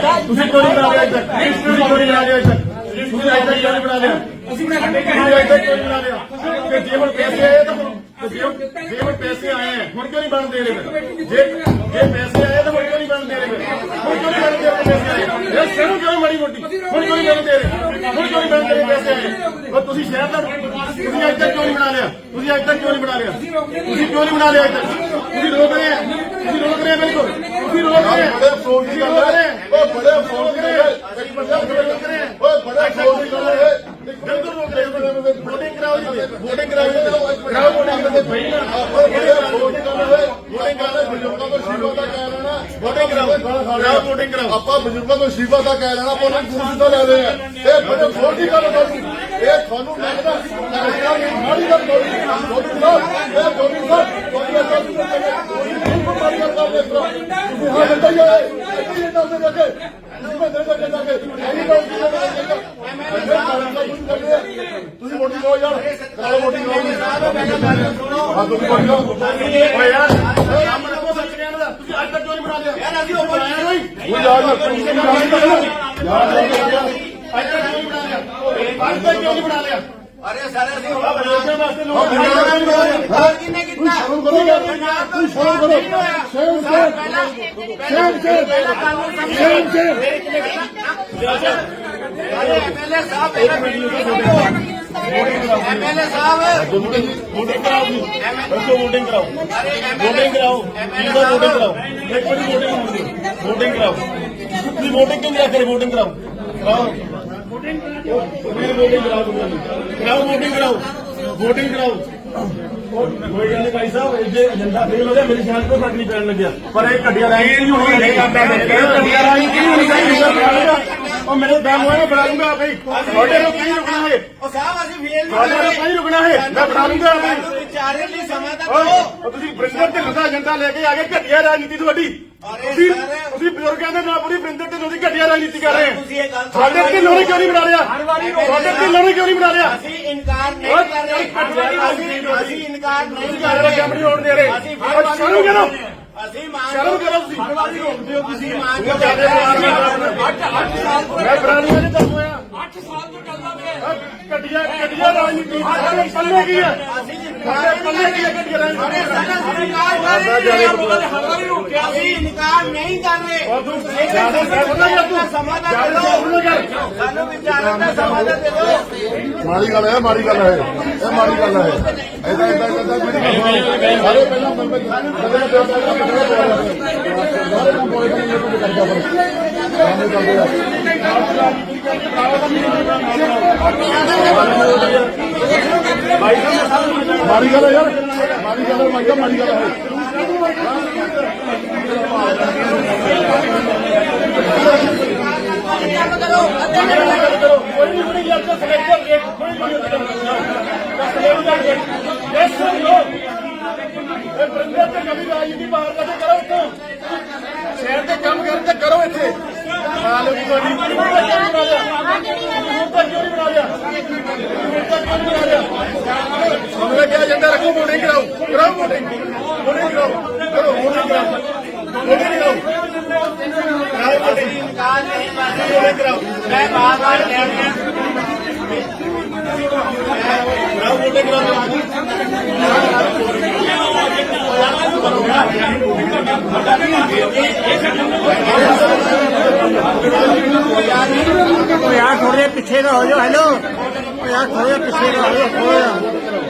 ਤੁਸੀਂ ਕਿਉਂ ਨਹੀਂ ਬਣਾ ਲਿਆ ਤੱਕ ਤੁਸੀਂ ਨਹੀਂ ਬਣਾ ਲਿਆ ਤੱਕ ਤੁਸੀਂ ਤੱਕ ਕਿਉਂ ਬਣਾ ਲਿਆ। ਅਸੀਂ ਬਣਾ ਲਿਆ ਤੁਸੀਂ ਤੱਕ ਕਿਉਂ ਬਣਾ ਲਿਆ। ਕਿ ਜੇ ਹੁਣ ਪੈਸੇ ਆਏ ਤਾਂ ਜੇ ਹੁਣ- ਪੈਸੇ ਆਏ ਹੈ, ਹੁਣ ਕਿਉਂ ਨਹੀਂ ਬਣ ਦੇ ਰਹੇ? ਜੇ ਜੇ ਪੈਸੇ ਆਏ ਤਾਂ ਹੁਣ ਕਿਉਂ ਨਹੀਂ ਬਣ ਦੇ ਰਹੇ? ਹੁਣ ਕਿਉਂ ਨਹੀਂ ਬਣ ਦੇ ਰਹੇ ਪੈਸੇ ਆਏ? ਇਹ ਸ਼ਰਮ ਕਿਉਂ ਮੜੀ ਮੋਟੀ? ਹੁਣ ਕਿਉਂ ਨਹੀਂ ਬਣ ਦੇ ਰਹੇ ਹੁਣ ਕਿਉਂ ਨਹੀਂ ਬਣ ਦੇ ਰਹੇ ਪੈਸੇ ਆਏ? ਉਹ ਤੁਸੀਂ ਸ਼ਹਿਰ ਦਾ ਤੁਸੀਂ ਅੱਜ ਤੱਕ ਕਿਉਂ ਨਹੀਂ ਬਣਾ ਲਿਆ? ਤੁਸੀਂ ਅੱਜ ਤੱਕ ਕਿਉਂ ਨਹੀਂ ਬਣਾ ਲਿਆ? ਤੁਸੀਂ ਕਿਉਂ ਨਹੀਂ ਬਣਾ ਲਿਆ ਅੱਜ ਤੱਕ ਤੁਸੀਂ ਰੋਕ ਰਹੇ ਆ? ਤੁਸੀਂ ਰੋਕ ਰਹੇ ਆ ਬਿਲਕੁਲ ਤੁਸੀਂ ਰੋਕ ਰਹੇ ਬੜੇ ਅਫਸੋਸ ਦੀ ਗੱਲ ਹੈ। ਓਏ ਬੜੇ ਗੱਲ ਹੈ ਇੱਕ ਬੰਦਾ ਰੋਕ ਰਹੇ ਆ ਓਏ ਬੜੇ ਅਫਸੋਸ ਦੀ ਗੱਲ ਹੈ ਬਿਲਕੁਲ ਰੋਕ ਰਹੇ ਵੋਟਿੰਗ ਕਰਾਓ ਜੀ ਵੋਟਿੰਗ ਕਰਾਓ ਜੀ ਕਰਾਓ ਵੋਟਿੰਗ ਤੇ ਭਾਈ ਆਪਾਂ ਬੜੇ ਅਫਸੋਸ ਦੀ ਗੱਲ ਹੈ ਵੋਟਿੰਗ ਕਰਦੇ ਬਜ਼ੁਰਗਾਂ ਤੋਂ ਸ਼ੀਵਾ ਦਾ ਕਹਿ ਲੈਣਾ ਵੋਟਿੰਗ ਕਰਾਓ ਕਰਾਓ ਵੋਟਿੰਗ ਕਰਾਓ ਆਪਾਂ ਬਜ਼ੁਰਗਾਂ ਤੋਂ ਸ਼ੀਵਾ ਦਾ ਕਹਿ ਲੈਣਾ ਆਪਾਂ ਨੂੰ ਗੁਰੂ ਦਾ ਲੈ ਰਹੇ ਆ ਇਹ ਬੜੇ ਅਫਸੋਸ ਦੀ ਗੱਲ ਹੈ ਇਹ ਤੁਹਾਨੂੰ ਲੱਗਦਾ ਮਾੜੀ ਗੱਲ ਨਹੀਂ ਸਾਹਿਬ ਇਹ ਦੋਨੀ ਸਾਹਿਬ ਕੋਈ ਐਸਾ ਨਹੀਂ ਕਰਦੇ ਕੋਈ ਮਾੜੀ ਗੱਲ ਕਰਦੇ ਤੁਸੀਂ ਹਾਂ ਬੰਦਾ ਹੀ ਹੈ ਇਹ ਇਹ ਦੱਸ ਦੇ ਕੇ ਤੁਸੀਂ ਮੈਂ ਦੇ ਦੇ ਜਾ ਕੇ ਐਨੀ ਗੱਲ ਕੀ ਤੁਸੀਂ ਵੋਟਿੰਗ ਕਰੋ ਯਾਰ ਕਰਾਓ ਵੋਟਿੰਗ ਕਰੋ ਹਾਂ ਤੁਸੀਂ ਵੋਟਿੰਗ ਕਰੋ ਓਏ ਯਾਰ ਕੰਮ ਨਾ ਕੋ ਸੱਚ ਕਹਿਣ ਦਾ ਤੁਸੀਂ ਅੱਜ ਤੱਕ ਕਿਉਂ ਨਹੀਂ ਬਣਾ ਲਿਆ ਯਾਰ ਅਸੀਂ ਉੱਪਰ ਆਏ ਹੋਈ ਉਹ ਯਾਰ ਯਾਰ ਤੁਸੀਂ ਯਾਰ ਅੱਜ ਤੱਕ ਕਿਉਂ ਨਹੀਂ ਬਣਾ ਲਿਆ ਅੱਜ ਤੱਕ ਕਿਉਂ ਨਹੀਂ ਬਣਾ ਲਿਆ ਅਰੇ ਸਾਰੇ ਅਸੀਂ ਆ ਬਣਾ ਵਾਸਤੇ ਲੋਕ ਹਾਂ, ਬਣਾ ਲਿਆ, ਬਣਾ ਲਿਆ। ਹੋਰ ਕਿੰਨੇ ਕੀਤਾ ਸ਼ਰਮ ਕਰੋ ਯਾਰ ਤੁਸੀਂ ਸ਼ਰਮ ਕਰੋ ਸ਼ਰਮ ਕਰੋ ਸ਼ਰਮ ਕਰੋ ਪਹਿਲਾਂ ਕਾਨੂੰਨ ਸਮਝੋ ਸ਼ਰਮ ਕਰੋ ਐਮਐਲਏ ਸਾਹਿਬ ਵੋਟਿੰਗ ਕਰਾਓ ਜੀ ਦੱਸੋ ਵੋਟਿੰਗ ਕਰਾਓ ਵੋਟਿੰਗ ਕਰਾਓ ਠੀਕ ਵੋਟਿੰਗ ਕਰਾਓ ਇੱਕ ਵਾਰੀ ਵੋਟਿੰਗ ਹੋਣ ਵੋਟਿੰਗ ਕਰਾਓ ਤੁਸੀਂ ਵੋਟਿੰਗ ਕਿਉਂ ਨਹੀਂ ਰੱਖ ਰਹੇ ਵੋਟਿੰਗ ਕਰਾਓ ਕਰਾਓ ਵੋਟਿੰਗ ਕਰਾਓ ਕਰਾਓ ਵੋਟਿੰਗ ਕਰਾਓ। ਵੋਟਿੰਗ ਕਰਾਓ। ਕੋਈ ਗੱਲ ਨਹੀਂ ਭਾਈ ਸਾਹਿਬ ਇਹ ਜੇ ਏਜੰਡਾ ਫੇਲ ਹੋ ਗਿਆ ਮੇਰੀ ਸ਼ਾਨ ਤੋਂ ਫ਼ਰਕ ਨਹੀਂ ਪੈਣ ਲੱਗਿਆ। ਪਰ ਇਹ ਘਟਿਆ ਰਾਈ ਨਹੀਂ ਹੋਣੀ ਚਾਹੀਦੀ। ਇਹ ਘਟਿਆ ਰਾਈ ਨਹੀਂ ਹੋਣੀ ਚਾਹੀਦੀ। ਉਹ ਮੇਰੇ ਦਮ ਹੋਏ ਮੈਂ ਬਣਾ ਲੂੰਗਾ ਆਪੇ ਤੁਹਾਡੇ ਨੂੰ ਕहीं ਰੁਕਣਾ ਹੈ? ਉਹ ਸਾਹਿਬ ਅਸੀਂ ਫੇਲ ਤੁਹਾਡੇ ਨੂੰ ਕहीं ਰੁਕਣਾ ਹੈ? ਮੈਂ ਬਣਾ ਲੂੰਗਾ ਆਪੇ ਵਿਚਾਰੇ ਲਈ ਸਮਾਂ ਤਾਂ ਦਿਓ। ਉਹ ਤੁਸੀਂ ਬ੍ਰਿੰਦਰ ਢਿੱਲੋਂ ਦਾ ਏਜੰਡਾ ਲੈ ਕੇ ਆ ਗਏ ਘਟਿਆ ਰਾਜਨੀਤੀ ਤੁਹਾਡੀ। ਤੁਸੀਂ ਸਰ। ਤੁਸੀਂ ਬਜ਼ੁਰਗਾਂ ਦੇ ਨਾਲ ਪੂਰੀ ਬ੍ਰਿੰਦਰ ਢਿੱਲੋਂ ਦੀ ਘਟਿਆ ਰਾਜਨੀਤੀ ਕਰ ਰਹੇ ਤੁਸੀਂ ਇਹ ਗੱਲ ਸਾਡੇ ਢਿੱਲੋਂ ਨੇ ਕਿਉਂ ਨਹੀਂ ਬਣਾ ਲਿਆ? ਸਾਡੇ ਢਿੱਲੋਂ ਨੇ ਕਿਉਂ ਨਹੀਂ ਬਣਾ ਲਿਆ? ਅਸੀਂ ਇਨਕਾਰ ਨਹੀਂ ਕਰ ਰਹੇ। ਅਸੀਂ ਇਨਕਾਰ ਨਹੀਂ ਕਰ ਸਾਡੇ ਰਹੇ। ਕੰਮ ਹੋਣ ਦੇ ਰਹੇ। ਅਸੀਂ ਸ਼ਰਮ ਕਰੋ। ਅਸੀਂ ਮੰਗ ਸ਼ਰਮ ਕਰੋ ਤੁਸੀਂ। ਫੜਵਾਦੀ ਰੋਕਦੇ ਹੋ ਤੁਸੀਂ। ਮੰਗ ਉਹ ਸਾਡੇ ਮੈਂ ਬਰਾਨੀ ਨੇ ਦੱਸੋ ਆ 8 ਸਾਲ ਤੋਂ ਚੱਲਦਾ ਪਿਆ ਘਟਿਆ ਘਟਿਆ ਰਾਜਨੀਤੀ। ਸਾਡੇ ਪੱਲੇ ਕੀ ਹੈ? ਸਾਡੇ ਪੱਲੇ ਕੀ ਹੈ ਘਟਿਆ ਰਾਜਨੀਤੀ? ਅਸੀਂ ਇਨਕਾਰ ਨਹੀਂ ਕਰ ਰਹੇ ਔਰ ਤੂੰ ਜ਼ਿਆਦਾ ਕਰਦਾ ਯਾਰ ਤੂੰ ਸਮਾਂ ਤਾਂ ਜ਼ਿਆਦਾ ਦਿਓ ਕਰਦਾ ਯਾਰ ਸਾਨੂੰ ਵਿਚਾਰਨ ਦਾ ਸਮਾਂ ਤਾਂ ਦੇ ਦਿਓ ਮਾੜੀ ਗੱਲ ਹੈ ਮਾੜੀ ਗੱਲ ਹੈ ਇਹ ਮਾੜੀ ਗੱਲ ਹੈ ਐਦਾਂ ਐਦਾਂ ਐਦਾਂ ਸਾਰੇ ਪਹਿਲਾਂ ਮਨ ਵਿੱਚ ਸਾਰੇ ਦਿਓ ਸਾਰੇ ਨੂੰ ਬੋਲ ਕੇ ਇਹ ਕੁਝ ਕਰਦਾ ਪਰ ਸਾਹਮਣੇ ਚੱਲਦੇ ਆ ਮਾੜੀ ਗੱਲ ਹੈ ਯਾਰ ਮਾੜੀ ਗੱਲ ਹੈ ਮੈਂ ਕਿਹਾ ਮਾੜੀ ਗੱਲ ਹੈ ਸ਼ਹਿਰ ਦੇ ਕੰਮ ਕਰਨ ਤੇ ਕਰੋ ਇੱਥੇ ਹਾਲ ਵੀ ਤੁਹਾਡੀ ਕਿਉਂ ਨਹੀਂ ਬਣਾ ਲਿਆ ਕਿਉਂ ਨਹੀਂ ਬਣਾ ਲਿਆ ਕਿਉਂ ਨਹੀਂ ਬਣਾ ਲਿਆ ਤੁਹਾਨੂੰ ਕਿਹਾ ਜਾਂਦਾ ਰੱਖੋ ਵੋਟਿੰਗ ਕਰਾਓ ਕਰਾਓ ਵੋਟਿੰਗ ਵੋਟਿੰਗ ਕਰਾਓ ਕਰੋ ਵੋਟਿੰਗ ਕਰਾਓ ਵੋਟਿੰਗ ਕਰਾਓ ਮੈਂ ਬਾਰ-ਬਾਰ ਕਹਿ ਰਿਹਾ ਕਰਾਓ ਵੋਟਿੰਗ ਕਰਾਓ ਯਾਰ ਥੋੜੇ ਪਿੱਛੇ ਦਾ ਹੋ ਜਾਓ ਹੈਲੋ ਉਹ ਯਾਰ ਥੋੜੇ ਜਿਹਾ ਪਿੱਛੇ ਦਾ ਹੋ ਜਾਓ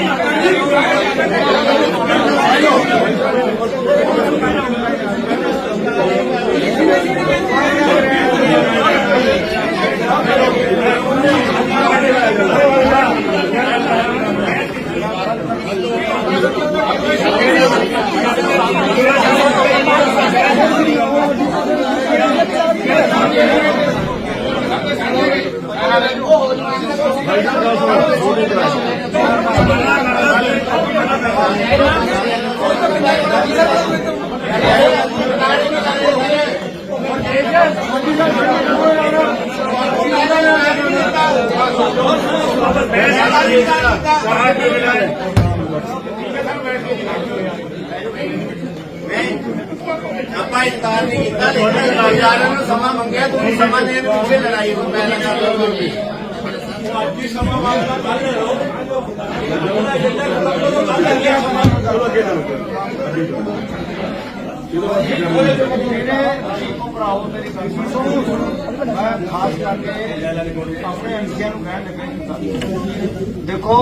ਆਪਾਂ ਇਤਾਰ ਨਹੀਂ ਕੀਤਾ ਲੇਕਿਨ ਲੜਾਈ ਨੂੰ ਸਮਾਂ ਮੰਗਿਆ ਤੁਸੀਂ ਸਮਾਂ ਦੇ ਪਿੱਛੇ ਲੜਾਈ ਨੂੰ ਪਹਿਲਾਂ ਕਰ ਲਓ ਲਓਗੇ ਭਰਾਓ ਮੇਰੀ ਗੱਲ ਸੁਣੋ ਮੈਂ ਖਾਸ ਕਰਕੇ ਆਪਣੇ ਐਮਸੀਆਂ ਨੂੰ ਕਹਿਣ ਲੱਗਾ ਦੇਖੋ,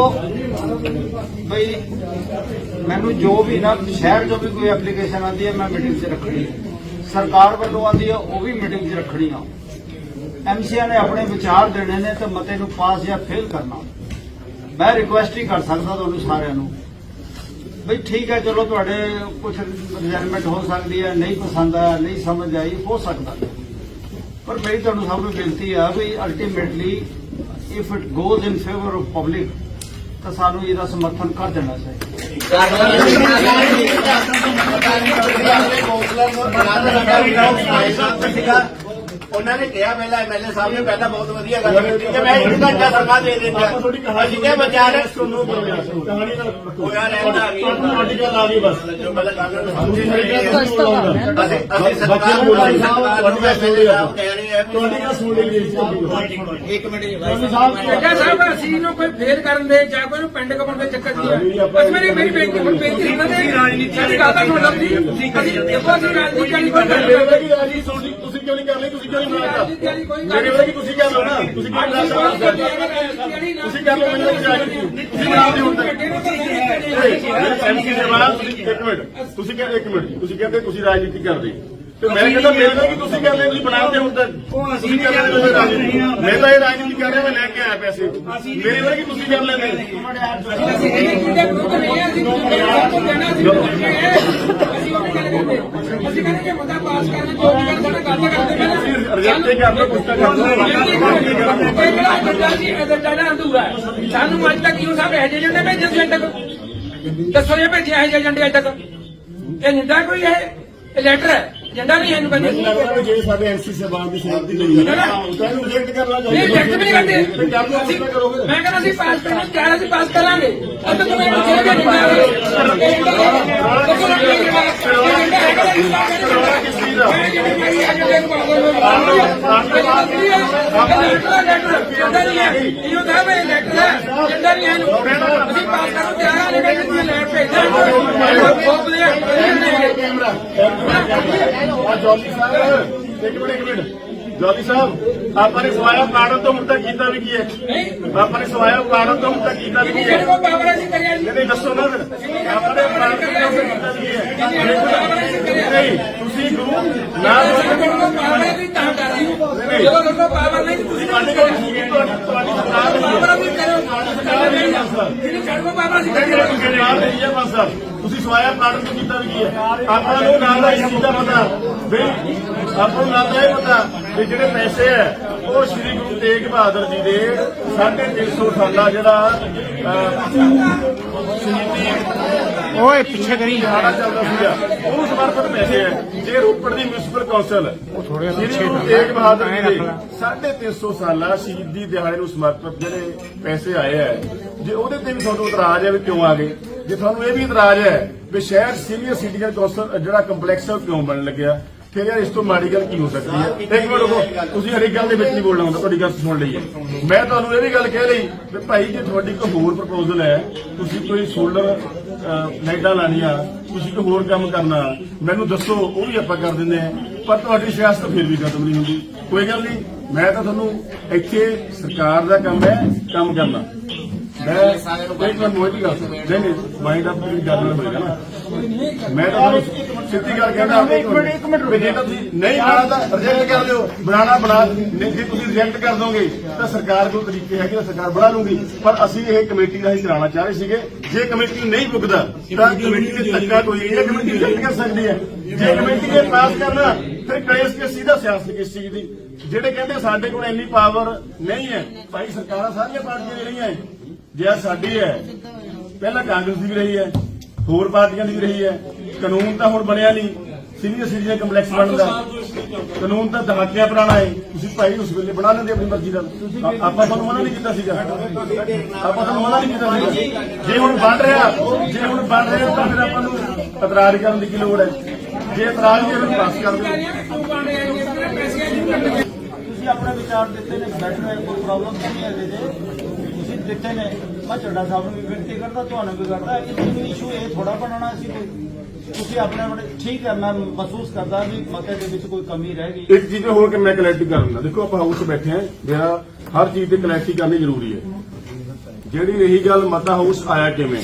ਬਈ ਮੈਨੂੰ ਜੋ ਵੀ ਨਾ, ਸ਼ਹਿਰ ਜੋ ਵੀ ਕੋਈ ਐਪਲੀਕੇਸ਼ਨ ਆਉਂਦੀ ਹੈ, ਮੈਂ ਮੀਟਿੰਗ 'ਚ ਰੱਖਣੀ ਸਰਕਾਰ ਵੱਲੋਂ ਆਉਂਦੀ ਹੈ, ਉਹ ਵੀ ਮੀਟਿੰਗ 'ਚ ਰੱਖਣੀ ਆ। ਐਮਸੀਆਂ ਨੇ ਆਪਣੇ ਵਿਚਾਰ ਦੇਣੇ ਨੇ ਤੇ ਮਤੇ ਨੂੰ ਪਾਸ ਜਾਂ ਫੇਲ ਕਰਨਾ। ਮੈਂ ਰਿਕੁਐਸਟ ਹੀ ਕਰ ਸਕਦਾ ਤੁਹਾਨੂੰ ਸਾਰਿਆਂ ਨੂੰ। ਬਈ ਠੀਕ ਹੈ, ਚਲੋ ਤੁਹਾਡੇ ਕੁਝ ਰਿਜ਼ਰਵਮੈਂਟ ਹੋ ਸਕਦੀ ਹੈ, ਨਹੀਂ ਪਸੰਦ ਆਇਆ, ਨਹੀਂ ਸਮਝ ਆਈ, ਹੋ ਸਕਦਾ। ਪਰ ਮੇਰੀ ਤੁਹਾਨੂੰ ਸਭ ਨੂੰ ਬੇਨਤੀ ਆ ਵੀ ultimately if it goes in favour of public ਤਾਂ ਸਾਨੂੰ ਇਹਦਾ ਸਮਰਥਨ ਕਰ ਦੇਣਾ ਚਾਹੀਦਾ। ਉਹਨਾਂ ਨੇ ਕਿਹਾ ਪਹਿਲਾਂ ਐਮਐਲਏ ਸਾਹਿਬ ਨੇ ਪਹਿਲਾਂ ਬਹੁਤ ਵਧੀਆ ਗੱਲ ਕੀਤੀ ਕਿ ਮੈਂ ਇੱਕ ਘੰਟਾ ਸਮਾਂ ਦੇ ਦਿੰਦਾ। ਅਸੀਂ ਕਿਹਾ ਵਿਚਾਰ ਸੁਣੋ ਕਹਾਣੀ ਨਾਲ ਹੋਇਆ ਰਹਿੰਦਾ ਆ ਗਈ। ਤੁਹਾਡੀ ਗੱਲ ਆ ਗਈ ਬਸ। ਜੋ ਪਹਿਲਾਂ ਗੱਲ ਸੁਣ ਲਓ ਅਸੀਂ ਅਸੀਂ ਬੱਚੇ ਸਰਕਾਰ ਸਰਕਾਰ ਤੁਹਾਡੀ ਗੱਲ ਆਪਾਂ। ਕਹਿ ਰਹੇ ਆ ਤੁਹਾਡੀ ਗੱਲ ਸੁਣ ਲਈ ਇੱਕ ਮਿੰਟ ਜੀ ਜੱਗਾ ਸਾਹਿਬ ਅਸੀਂ ਨੂੰ ਕੋਈ ਫੇਲ ਕਰਨ ਦੇ ਜਾਂ ਕੋਈ ਨੂੰ ਪਿੰਡ ਕਮਣ ਦੇ ਚੱਕਰ ਦੀ ਹੈ ਬਸ ਮੇਰੀ ਮੇਰੀ ਬੇਨਤੀ ਹੁਣ ਬੇਨਤੀ ਇਹਨਾਂ ਦੇ ਰਾਜਨੀਤੀ ਗੱਲ ਤਾਂ ਸੁਣ ਲਓ ਜੀ। ਅਸੀਂ ਅਸੀਂ ਰਾਜਨੀਤੀ ਵਾਲੀ ਕੋਈ ਗੱਲ ਨਹੀਂ ਵਰਗੀ ਰਾਜੀ ਸੁਣ ਕਿਉਂ ਨਹੀਂ ਕਰ ਲਈ ਤੁਸੀਂ ਕਿਉਂ ਨਹੀਂ ਬਣਾ ਦਿੱਤਾ? ਬਣਾਤਾ ਕੋਈ ਗੱਲ ਮੇਰੇ ਵਰਗੀ ਤੁਸੀਂ ਕਰ ਲਓ ਨਾ। ਤੁਸੀਂ ਕਿਉਂ ਨਹੀਂ ਕਰ ਤੁਸੀਂ ਕਰ ਲਓ, ਮੈਨੂੰ ਬਚਾ ਕੇ ਤੁਸੀਂ ਬਣਾਉਂਦੇ ਹੁਣ ਤੱਕ। ਐਮਸੀ ਜਵਾਬ ਤੁਸੀਂ ਇੱਕ ਮਿੰਟ। ਤੁਸੀਂ ਕਹਿੰਦੇ ਇੱਕ ਮਿੰਟ ਤੁਸੀਂ ਕਹਿੰਦੇ ਤੁਸੀਂ ਰਾਜਨੀਤੀ ਕਰਦੇ। ਤੇ ਮੈਂ ਕਹਿੰਦਾ ਮੇਰੇ ਨਾਲ ਕਿ ਤੁਸੀਂ ਕਰਦੇ ਤੁਸੀਂ ਬਣਾਉਂਦੇ ਹੁਣ ਤੱਕ ਤੁਸੀਂ ਕਰਦੇ ਹੋ ਰਾਜਨੀਤੀ ਮੈਂ ਤਾਂ ਇਹ ਰਾਜਨੀਤੀ ਕਰ ਰਿਹਾ ਮੈਂ ਲੈ ਕੇ ਆਇਆ ਪੈਸੇ ਮੇਰੇ ਵਰਗੀ ਤੁਸੀਂ ਕਰ ਲੈਂਦੇ ਅਸੀਂ ਇਹ ਕਿਹਦੇ ਨਹੀਂ ਅਸੀਂ ਸਭ ਤੋਂ ਕਹਿਣਾ ਸੀ ਅਸੀਂ ਉਹ ਅਸੀਂ ਕਹਿੰਦੇ ਕਿ ਮੁੱਦਾ ਪਾਸ ਕਰਨਾ ਜੋ ਵੀ ਗੱਲ ਸਾਡਾ ਗੱਲ ਕਰਦੇ ਪਹਿਲਾਂ ਰਿਜੈਕਟ ਕਰ ਲਓ ਕੁਛ ਤਾਂ ਕਰ ਲਓ ਇਹ ਜਿਹੜਾ ਏਜੰਡਾ ਸੀ ਏਜੰਡਾ ਨਾ ਅਧੂਰਾ ਹੈ ਸਾਨੂੰ ਅੱਜ ਤੱਕ ਯੂ ਸਾਹਿਬ ਇਹ ਏਜੰਡੇ ਭੇਜੇ ਸੀ ਅੱਜ ਤੱਕ ਦੱਸੋ ਇਹ ਭੇਜਿਆ ਏਜੰਡੇ ਅੱਜ ਤੱਕ ਇਹ ਨਿੰਦਾ ਕੋਈ ਹੈ ਇਹ ਲੈਟਰ ਹੈ ਏਜੰਡਾ ਨਹੀਂ ਇਹਨੂੰ ਮੈਨੂੰ ਕਹਿੰਦੇ ਲੱਗਦਾ ਵੀ ਜੇ ਸਾਡੇ ਐਮਸੀ ਸਾਹਿਬਾਨ ਦੀ ਸਹਿਮਤੀ ਨਹੀਂ ਹੈ ਨਾ ਤਾਂ ਇਹਨੂੰ ਰਿਜੈਕਟ ਕਰਨਾ ਚਾਹੀਦਾ। ਨਹੀਂ ਰਿਜੈਕਟ ਵੀ ਨਹੀਂ ਕਰਦੇ। ਤੇ ਕਰ ਲਓ ਅਸੀਂ- ਕਿੱਦਾਂ ਕਰੋਗੇ। ਮੈਂ ਕਹਿੰਦਾ ਸੀ ਪਾਸ ਕਰਨਾ ਚਾਹ ਅਸੀਂ ਪਾਸ ਕਰਾਂਗੇ। ਅੱਜ ਤੱਕ ਮੈਂ ਕਿਹਾ ਕਿ ਨਹੀਂ ਆ ਜੋਲੀ ਸਾਹਿਬ। ਇੱਕ ਮਿੰਟ ਇੱਕ ਮਿੰਟ। ਜੋਲੀ ਸਾਹਿਬ ਆਪਾਂ ਨੇ ਸਵਾਇਆ ਕਾਰਨ ਤੋਂ ਮੁੱਦਾ ਕੀਤਾ ਵੀ ਕੀ ਹੈ? ਆਪਾਂ ਨੇ ਸਵਾਇਆ ਕਾਰਨ ਤੋਂ ਮੁੱਦਾ ਕੀਤਾ ਵੀ ਕੀ ਹੈ? ਨਹੀਂ ਦੱਸੋ ਨਾ ਫਿਰ। ਆਪਾਂ ਨੇ ਕਾਰਨ ਤੋਂ ਮੁੱਦਾ ਕੀਤਾ ਵੀ ਕੀ ਹੈ? ਨਹੀਂ ਤੁਸੀਂ ਗੁਰੂ ਨਾ ਜਦੋਂ ਪਾਵਰ ਨਹੀਂ ਤੁਸੀਂ ਤੁਹਾਡੀ ਗੱਲ ਸੁਣੀ ਤੁਹਾਡੀ ਤੁਹਾਡੀ ਸਰਕਾਰ ਨਹੀਂ ਹੈ ਪਾਵਰ ਵੀ ਕਰੋ ਜਿਹਨੂੰ ਛੱਡੋ ਪਾਵਰ ਅਸੀਂ ਕਰੀਏ ਤੁਸੀਂ ਸਵਾਇਆ ਕਾਰਨ ਤੋਂ ਕੀਤਾ ਵੀ ਕੀ ਹੈ? ਆਪਾਂ ਨੂੰ ਨਾਲ ਦਾ ਇਸ ਚੀਜ਼ ਦਾ ਪਤਾ। ਵੀ ਆਪਾਂ ਨੂੰ ਨਾਲ ਦਾ ਇਹ ਪਤਾ ਵੀ ਜਿਹੜੇ ਪੈਸੇ ਹੈ ਉਹ ਸ੍ਰੀ ਗੁਰੂ ਤੇਗ ਬਹਾਦਰ ਜੀ ਦੇ 350 ਸਾਲਾ ਜਿਹੜਾ ਸ਼ਹੀਦੀ ਓਏ ਪਿੱਛੇ ਕਰੀ ਸਾਡਾ ਚੱਲਦਾ ਸੀਗਾ। ਉਹਨੂੰ ਸਮਰਪਿਤ ਪੈਸੇ ਹੈ। ਜੇ ਰੋਪੜ ਦੀ ਮਿਊਨਿਸਪਲ ਕੌਂਸਲ ਥੋੜ੍ਹੇ ਸ੍ਰੀ ਪਿੱਛੇ ਗੁਰੂ ਤੇਗ ਬਹਾਦਰ ਜੀ। ਦੇ 350 ਸਾਲਾ ਸ਼ਹੀਦੀ ਦਿਹਾੜੇ ਨੂੰ ਸਮਰਪਿਤ ਜਿਹੜੇ ਪੈਸੇ ਆਏ ਹੈ ਜੇ ਉਹਦੇ ਤੇ ਵੀ ਤੁਹਾਨੂੰ ਇਤਰਾਜ਼ ਹੈ ਵੀ ਕਿਉਂ ਆ ਗਏ? ਜੇ ਤੁਹਾਨੂੰ ਇਹ ਵੀ ਇਤਰਾਜ਼ ਹੈ ਵੀ ਸ਼ਹਿਰ ਸੀਨੀਅਰ ਸਿਟੀਜ਼ਨ ਕੌਂਸਲ ਜਿਹੜਾ ਕੰਪਲੈਕਸ ਕਿਉਂ ਬਣਨ ਲੱਗਿਆ? ਫਿਰ ਯਾਰ ਇਸ ਤੋਂ ਮਾੜੀ ਗੱਲ ਕੀ ਹੋ ਸਕਦੀ ਹੈ? ਇੱਕ ਮਿੰਟ ਰੁਕੋ। ਤੁਸੀਂ ਹਰ ਇੱਕ ਗੱਲ ਦੇ ਵਿੱਚ ਨਹੀਂ ਬੋਲਣਾ ਹੁੰਦਾ ਤੁਹਾਡੀ ਗੱਲ ਸੁਣ ਲਈ ਹੈ। ਮੈਂ ਤੁਹਾਨੂੰ ਇਹ ਵੀ ਗੱਲ ਕਹਿ ਲਈ ਵੀ ਭਾਈ ਜੇ ਤੁਹਾਡੀ ਕੋਈ ਹੋਰ ਪ੍ਰਪੋਜ਼ਲ ਹੈ ਤੁਸੀਂ ਕੋਈ ਸੋਲਰ ਲਾਈਟਾਂ ਲਾਣੀਆਂ ਤੁਸੀਂ ਕੋਈ ਹੋਰ ਕੰਮ ਕਰਨਾ ਮੈਨੂੰ ਦੱਸੋ ਉਹ ਵੀ ਆਪਾਂ ਕਰ ਦਿੰਦੇ ਹਾਂ। ਪਰ ਤੁਹਾਡੀ ਸਿਆਸਤ ਫਿਰ ਵੀ ਖਤਮ ਨਹੀਂ ਹੁੰਦੀ। ਕੋਈ ਗੱਲ ਨਹੀਂ। ਮੈਂ ਤਾਂ ਤੁਹਾਨੂੰ ਇੱਥੇ ਸਰਕਾਰ ਦਾ ਕੰਮ ਹੈ ਕੰਮ ਕਰਨਾ। ਮੈਂ ਇੱਕ ਮਿੰਟ ਮੋਹਿਤ ਗੱਲ ਸੁਣ। ਨਹੀਂ ਨਹੀਂ ਮਾਈਂਡ ਆਪ ਦੀ ਗੱਲ ਨਾਲ ਹੋਏਗਾ ਨਾ। ਮੈਂ ਤਾਂ ਤੁਹਾਨੂੰ ਸਿੱਧੀ ਗੱਲ ਕਹਿੰਦਾ ਇੱਕ ਮਿੰਟ ਇੱਕ ਮਿੰਟ ਰੁਕੋ ਜੇ ਤਾਂ ਤੁਸੀਂ ਨਹੀਂ ਬਣਾਉਣਾ ਤਾਂ ਰਿਜੈਕਟ ਕਰ ਦਿਓ। ਬਣਾਉਣਾ ਬਣਾ ਨਹੀਂ ਜੇ ਤੁਸੀਂ ਰਿਜੈਕਟ ਕਰ ਦੋਗੇ ਤਾਂ ਸਰਕਾਰ ਕੋਲ ਤਰੀਕੇ ਹੈਗੇ ਤਾਂ ਸਰਕਾਰ ਬਣਾ ਲੂਗੀ। ਪਰ ਅਸੀਂ ਇਹ ਕਮੇਟੀ ਦਾ ਹੀ ਕਰਾਉਣਾ ਚਾਹ ਰਹੇ ਸੀਗੇ। ਜੇ ਕਮੇਟੀ ਨੂੰ ਨਹੀਂ ਪੁੱਗਦਾ ਤਾਂ ਕਮੇਟੀ ਦੇ ਧੱਕਾ ਕੋਈ ਨਹੀਂ ਹੈ। ਕਮੇਟੀ ਰਿਜੈਕਟ ਕਰ ਸਕਦੀ ਹੈ। ਜੇ ਕਮੇਟੀ ਨੇ ਪਾਸ ਕਰਨਾ ਫਿਰ ਕਲੇਸ਼ ਕੇ ਸਿੱਧਾ ਸਿਆਸਤ ਕਿਸ ਚੀਜ਼ ਦੀ। ਜਿਹੜੇ ਕਹਿੰਦੇ ਸਾਡੇ ਕੋਲ ਇੰਨੀ ਪਾਵਰ ਨਹੀਂ ਹੈ ਭਾਈ ਸਰਕਾਰਾਂ ਸਾਰੀਆਂ ਪਾਰਟੀਆਂ ਦੀ ਰਹੀਆਂ ਹੈ ਜੇ ਸਾਡੀ ਹੈ ਪਹਿਲਾਂ ਕਾਂਗਰਸ ਦੀ ਵੀ ਰਹੀ ਹੈ ਹੋਰ ਪਾਰਟੀਆਂ ਦੀ ਵੀ ਰਹੀ ਹੈ। ਕਾਨੂੰਨ ਤਾਂ ਹੁਣ ਬਣਿਆ ਨਹੀਂ। ਸੀਨੀਅਰ ਸਿਟੀਜ਼ਨ ਕੰਪਲੈਕਸ ਬਣਦਾ। ਕਾਨੂੰਨ ਤਾਂ ਦਹਾਕਿਆਂ ਪੁਰਾਣਾ ਹੈ। ਤੁਸੀਂ ਭਾਈ ਉਸ ਵੇਲੇ ਬਣਾ ਲੈਂਦੇ ਆਪਣੀ ਮਰਜ਼ੀ ਨਾਲ। ਆਪਾਂ ਤੁਹਾਨੂੰ ਮਨਾ ਨਹੀਂ ਕੀਤਾ ਸੀਗਾ। ਆਪਾਂ ਤੁਹਾਨੂੰ ਮਨਾ ਨਹੀਂ ਕੀਤਾ ਸੀਗਾ। ਜੇ ਹੁਣ ਬਣ ਰਿਹਾ ਜੇ ਹੁਣ ਬਣ ਰਿਹਾ ਤਾਂ ਫਿਰ ਆਪਾਂ ਨੂੰ ਇਤਰਾਜ਼ ਕਰਨ ਦੀ ਕੀ ਲੋੜ ਹੈ? ਜੇ ਇਤਰਾਜ਼ ਨਹੀਂ ਇਹਨੂੰ ਪਾਸ ਕਰ ਦਿਓ। ਤੁਸੀਂ ਆਪਣੇ ਵਿਚਾਰ ਦਿੱਤੇ ਨੇ ਬੈਠ ਰਹੇ ਕੋਈ ਪ੍ਰੋਬਲਮ ਨਹੀਂ ਹੈ ਤੁਸੀਂ ਦਿੱਤੇ ਨੇ ਮੈਂ ਚੱਡਾ ਸਾਹਿਬ ਨੂੰ ਵੀ ਬੇਨਤੀ ਕਰਦਾ, ਤੁਹਾਨੂੰ ਵੀ ਕਰਦਾ ਇਹ ਕੋਈ ਇਸ਼ੂ ਇਹ ਥੋੜਾ ਬਣਾਉਣਾ ਸੀ ਕੋਈ ਤੁਸੀਂ ਆਪਣੇ ਆਪਣੇ ਠੀਕ ਹੈ, ਮੈਂ ਮਹਿਸੂਸ ਕਰਦਾ ਵੀ ਮਤੇ ਦੇ ਵਿੱਚ ਕੋਈ ਕਮੀ ਰਹਿ ਗਈ। ਇੱਕ ਚੀਜ਼ ਹੋਰ ਕਿ ਮੈਂ ਕਲੈਰਿਟੀ ਕਰਨ ਦਾ। ਦੇਖੋ, ਆਪਾਂ ਹਾਊਸ 'ਚ ਬੈਠੇ ਆ ਮੇਰਾ ਹਰ ਚੀਜ਼ ਦੀ ਕਲੈਰਿਟੀ ਕਰਨੀ ਜ਼ਰੂਰੀ ਹੈ। ਜਿਹੜੀ ਰਹੀ ਗੱਲ, ਮਤਾ ਹਾਊਸ ਆਇਆ ਕਿਵੇਂ?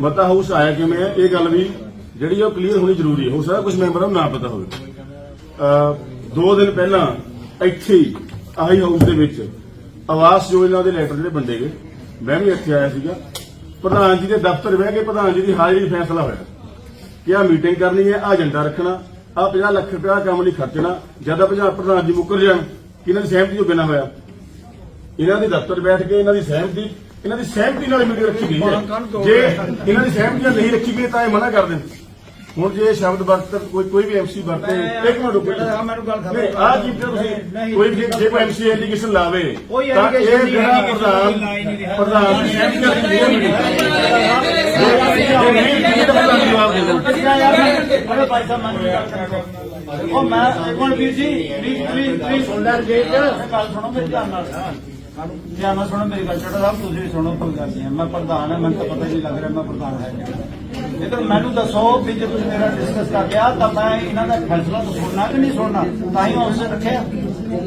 ਮਤਾ ਹਾਊਸ ਆਇਆ ਕਿਵੇਂ ਹੈ? ਇਹ ਗੱਲ ਵੀ ਜਿਹੜੀ ਉਹ ਕਲੀਅਰ ਹੋਣੀ ਜ਼ਰੂਰੀ ਹੈ। ਹੋ ਸਕਦਾ ਕੁਝ ਮੈਂਬਰਾਂ ਨੂੰ ਨਾ ਪਤਾ ਹੋਵੇ। ਅਹ, ਦੋ ਦਿਨ ਪਹਿਲਾਂ ਇੱਥੇ ਆਹੀ ਹਾਊਸ ਦੇ ਵਿੱਚ ਆਵਾਸ ਯੋਜਨਾ ਦੇ ਲੈਟਰ ਜਿਹੜੇ ਬੰਦੇ ਗਏ, ਮੈਂ ਵੀ ਇੱਥੇ ਆਇਆ ਸੀਗਾ। ਪ੍ਰਧਾਨ ਜੀ ਦੇ ਦਫ਼ਤਰ ਬਹਿ ਕੇ ਪ੍ਰਧਾਨ ਜੀ ਦੀ ਹਾਜ਼ਰੀ ਫੈਸਲਾ ਹੋਇਆ। ਕਿ ਆ ਮੀਟਿੰਗ ਕਰਨੀ ਹੈ ਆ ਏਜੰਡਾ ਰੱਖਣਾ ਆ 50 ਲੱਖ ਰੁਪਇਆ ਕੰਮ ਲਈ ਖਰਚਣਾ ਜ਼ਿਆਦਾ ਪੰਜਾਬ ਪ੍ਰਧਾਨ ਜੀ ਮੁੱਕਰ ਜਾਣ ਕਿ ਇਹਨਾਂ ਦੀ ਸਹਿਮਤੀ ਤੋਂ ਬਿਨਾਂ ਹੋਇਆ? ਇਹਨਾਂ ਦੇ ਦਫ਼ਤਰ ਬੈਠ ਕੇ ਇਹਨਾਂ ਦੀ ਸਹਿਮਤੀ, ਇਹਨਾਂ ਦੀ ਸਹਿਮਤੀ ਨਾਲ ਮੀਟਿੰਗ ਰੱਖੀ ਗਈ ਹੈ। ਜੇ ਇਹਨਾਂ ਦੀ ਸਹਿਮਤੀ ਨਾਲ ਨਹੀਂ ਰੱਖੀ ਗਈ ਤਾਂ ਇਹ ਮਨਾ ਕਰ ਦੇਣ। ਹੁਣ ਜੇ ਇਹ ਸ਼ਬਦ ਵਰਤ ਕੋਈ ਕੋਈ ਵੀ ਐਮਸੀ ਵਰਤੇ ਇੱਕ ਮਿੰਟ ਰੁਕੋ ਜਿਹੜਾ ਮੈਨੂੰ ਗੱਲ ਨਹੀਂ ਆ ਤੇ ਤੁਸੀਂ ਕੋਈ ਵੀ ਜੇ ਕੋਈ ਐਮਸੀ ਐਲੀਗੇਸ਼ਨ ਲਾਵੇ ਤਾਂ ਇਹ ਜਿਹੜਾ ਪ੍ਰਧਾਨ। ਪ੍ਰਧਾਨ ਦੀ ਸਹਿਮਤੀ ਨਾਲ ਨਹੀਂ ਹੈ ਜੇ ਨਹੀਂ ਕੀਤੀ ਤਾਂ ਪ੍ਰਧਾਨ ਜਵਾਬ ਦੇ ਦੇਣ ਅੱਛਾ ਯਾਰ ਬੜੇ ਭਾਈ ਸਾਹਿਬ ਮੰਨ ਕੇ ਉਹ ਮੈਂ ਮਿੰਟ ਵੀਰ ਜੀ ਪਲੀਜ਼ ਪਲੀਜ਼ ਪਲੀਜ਼ ਸੁਣ ਲੈ ਜੇ ਗੱਲ ਸੁਣੋ ਮੇਰੀ ਧਿਆਨ ਨਾਲ ਧਿਆਨ ਨਾਲ ਸੁਣੋ ਮੇਰੀ ਗੱਲ ਛੋਟਾ ਸਾਹਿਬ ਤੁਸੀਂ ਸੁਣੋ ਕੋਈ ਗੱਲ ਨਹੀਂ। ਮੈਂ ਪ੍ਰਧਾਨ ਹਾਂ ਮੈਨੂੰ ਤਾਂ ਪਤਾ ਨਹੀਂ ਲੱਗ ਰਿਹਾ ਮੈਂ ਪ੍ਰਧਾਨ ਹੈ ਲੇਕਿਨ ਮੈਨੂੰ ਦੱਸੋ ਵੀ ਜੇ ਤੁਸੀਂ ਮੇਰਾ ਡਿਸਕਸ ਕਰ ਲਿਆ, ਤਾਂ ਮੈਂ ਇਹਨਾਂ ਦਾ ਫੈਸਲਾ ਸੁਣਨਾ ਕਿ ਨਹੀਂ ਸੁਣਨਾ? ਤਾਂ ਹੀ ਉਸ ਰੱਖਿਆ।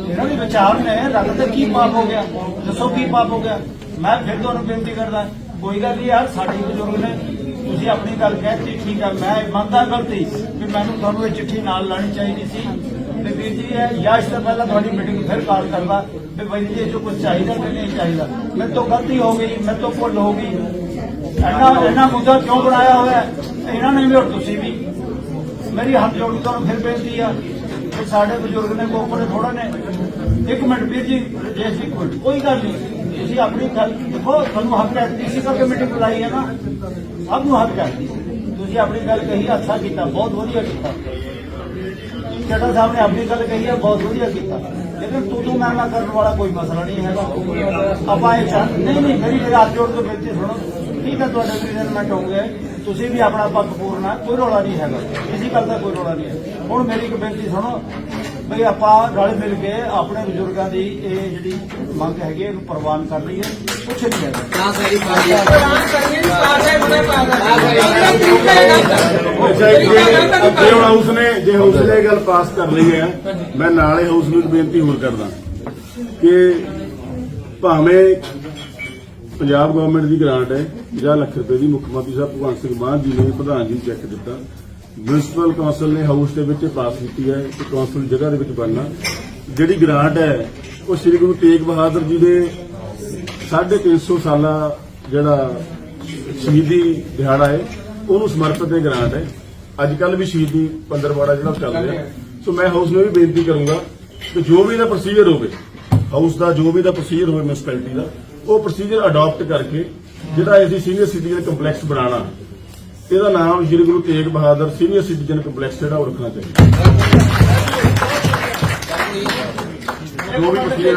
ਇਹਨਾਂ ਦੇ ਵਿਚਾਰ ਨੇ ਰੱਬ ਤੇ ਕੀ ਪਾਪ ਹੋ ਗਿਆ? ਦੱਸੋ ਕੀ ਪਾਪ ਹੋ ਗਿਆ? ਮੈਂ ਫਿਰ ਤੁਹਾਨੂੰ ਬੇਨਤੀ ਕਰਦਾ, ਕੋਈ ਗੱਲ ਨਹੀਂ ਯਾਰ, ਸਾਡੇ ਬਜ਼ੁਰਗ ਨੇ। ਤੁਸੀਂ ਆਪਣੀ ਗੱਲ ਕਹਿਤੀ ਠੀਕ ਆ, ਮੈਂ ਮੰਨਦਾ ਗਲਤੀ ਵੀ ਮੈਨੂੰ ਤੁਹਾਨੂੰ ਇਹ ਚਿੱਠੀ ਨਾਲ ਲਾਣੀ ਚਾਹੀਦੀ ਸੀ। ਤੇ ਵੀਰ ਜੀ, ਇਹ ਯਾਸ਼ ਤੋਂ ਪਹਿਲਾਂ ਤੁਹਾਡੀ ਮੀਟਿੰਗ ਫਿਰ ਕਾਲ ਕਰਦਾ ਵੀ ਬਾਈ ਜੀ, ਇਹ ਜੋ ਕੁਝ ਚਾਹੀਦਾ ਕਿ ਨਹੀਂ ਚਾਹੀਦਾ। ਮੇਰੇ ਤੋਂ ਗਲਤੀ ਹੋ ਗਈ, ਮੇਰੇ ਤੋਂ ਭੁੱਲ ਹੋ ਗਈ। ਇੰਨਾ ਇੰਨਾ ਮੁੱਦਾ ਕਿਉਂ ਬਣਾਇਆ ਹੋਇਆ? ਹੈ? ਇਹਨਾਂ ਨੇ ਵੀ ਔਰ ਤੁਸੀਂ ਵੀ। ਮੇਰੀ ਹੱਥ ਜੋੜ ਕੇ ਤੁਹਾਨੂੰ ਫਿਰ ਬੇਨਤੀ ਆ ਕਿ ਸਾਡੇ ਬਜ਼ੁਰਗ ਨੇ ਕੋਪਰੇ ਥੋੜਾ ਨੇ। ਇੱਕ ਮਿੰਟ ਵੀਰ ਜੀ ਜੇ ਅਸੀਂ ਕੋਈ ਕੋਈ ਗੱਲ ਨਹੀਂ। ਤੁਸੀਂ ਆਪਣੀ ਗੱਲ ਦੇਖੋ, ਤੁਹਾਨੂੰ ਹੱਕ ਹੈ ਇਸੇ ਕਰਕੇ ਮੀਟਿੰਗ ਬੁਲਾਈ ਹੈ ਨਾ। ਸਭ ਨੂੰ ਹੱਕ ਹੈ। ਤੁਸੀਂ ਆਪਣੀ ਗੱਲ ਕਹੀ, ਅੱਛਾ ਕੀਤਾ, ਬਹੁਤ ਵਧੀਆ ਕੀਤਾ। ਚੱਡਾ ਸਾਹਿਬ ਨੇ ਆਪਣੀ ਗੱਲ ਕਹੀ ਹੈ, ਬਹੁਤ ਵਧੀਆ ਕੀਤਾ। ਲੇਕਿਨ ਤੂੰ ਤੂੰ ਮੈਂ ਮੈਂ ਕਰਨ ਵਾਲਾ ਕੋਈ ਮਸਲਾ ਨਹੀਂ ਹੈਗਾ। ਆਪਾਂ ਇਹ ਚਾਹ ਨਹੀਂ ਨਹੀਂ, ਮੇਰੀ ਮੇਰਾ ਹੱਥ ਜੋੜ ਕੇ ਬੇਨਤੀ ਸੁਣੋ। ਠੀਕ ਹੈ ਤੁਹਾਡੇ ਰੀਜ਼ਨਮੈਂਟ ਹੋ ਗਏ ਤੁਸੀਂ ਵੀ ਆਪਣਾ ਪੱਖ ਪੂਰਨਾ ਕੋਈ ਰੌਲਾ ਨਹੀਂ ਹੈਗਾ। ਕਿਸੇ ਗੱਲ ਦਾ ਕੋਈ ਰੌਲਾ ਨਹੀਂ ਹੈ। ਹੁਣ ਮੇਰੀ ਇੱਕ ਬੇਨਤੀ ਸੁਣੋ ਬਈ ਆਪਾਂ ਰਲ ਮਿਲ ਕੇ ਆਪਣੇ ਬਜ਼ੁਰਗਾਂ ਦੀ ਇਹ ਜਿਹੜੀ ਮੰਗ ਹੈਗੀ ਇਹਨੂੰ ਪ੍ਰਵਾਨ ਕਰ ਲਈਏ ਕੁਛ ਨਹੀਂ ਹੈਗਾ। ਅੱਛਾ ਇੱਕ ਜੇ ਜੇ ਹੁਣ ਹਾਊਸ ਨੇ ਜੇ ਹਾਊਸ ਨੇ ਇਹ ਗੱਲ ਪਾਸ ਕਰ ਲਈ ਹੈ ਮੈਂ ਨਾਲੇ ਹਾਊਸ ਨੂੰ ਬੇਨਤੀ ਹੋਰ ਕਰਦਾ ਕਿ ਭਾਵੇਂ ਪੰਜਾਬ ਗਵਰਨਮੈਂਟ ਦੀ ਗ੍ਰਾਂਟ ਹੈ 50 ਲੱਖ ਰੁਪਏ ਦੀ ਮੁੱਖ ਮੰਤਰੀ ਸਾਹਿਬ ਭਗਵੰਤ ਸਿੰਘ ਮਾਨ ਜੀ ਨੇ ਪ੍ਰਧਾਨ ਜੀ ਨੂੰ ਚੈੱਕ ਦਿੱਤਾ। ਮਿਊਨਿਸਪਲ ਕੌਂਸਲ ਨੇ ਹਾਊਸ ਦੇ ਵਿੱਚ ਪਾਸ ਕੀਤੀ ਹੈ ਕਿ ਕੌਂਸਲ ਜਗ੍ਹਾ ਦੇ ਵਿੱਚ ਬਣਨਾ। ਜਿਹੜੀ ਗ੍ਰਾਂਟ ਹੈ, ਉਹ ਸ੍ਰੀ ਗੁਰੂ ਤੇਗ ਬਹਾਦਰ ਜੀ ਦੇ 350 ਸਾਲਾ ਜਿਹੜਾ ਸ਼ਹੀਦੀ ਦਿਹਾੜਾ ਹੈ, ਉਹਨੂੰ ਸਮਰਪਿਤ ਇਹ ਗ੍ਰਾਂਟ ਹੈ। ਅੱਜ ਕੱਲ ਵੀ ਸ਼ਹੀਦੀ ਪੰਦਰਵਾੜਾ ਜਿਹੜਾ ਚੱਲ ਰਿਹਾ। ਸੋ ਮੈਂ ਹਾਊਸ ਨੂੰ ਵੀ ਬੇਨਤੀ ਕਰੂੰਗਾ ਕਿ ਜੋ ਵੀ ਇਹਦਾ ਪ੍ਰੋਸੀਜਰ ਹੋਵੇ ਹਾਊਸ ਦਾ ਜੋ ਵੀ ਦਾ ਪ੍ਰੋਸੀਜਰ ਹੋਵੇ ਮਿਊਨਿਸਪੈਲਿਟੀ ਦਾ ਉਹ ਪ੍ਰੋਸੀਜਰ ਅਡਾਪਟ ਕਰਕੇ ਜਿਹੜਾ ਅਸੀਂ ਸੀਨੀਅਰ ਸਿਟੀਜ਼ਨ ਕੰਪਲੈਕਸ ਬਣਾਉਣਾ, ਇਹਦਾ ਨਾਮ Shri Guru Tegh Bahadur senior citizen complex ਜਿਹੜਾ ਉਹ ਰੱਖਣਾ ਚਾਹੀਦਾ। ਜੋ ਵੀ ਪ੍ਰੋਸੀਜਰ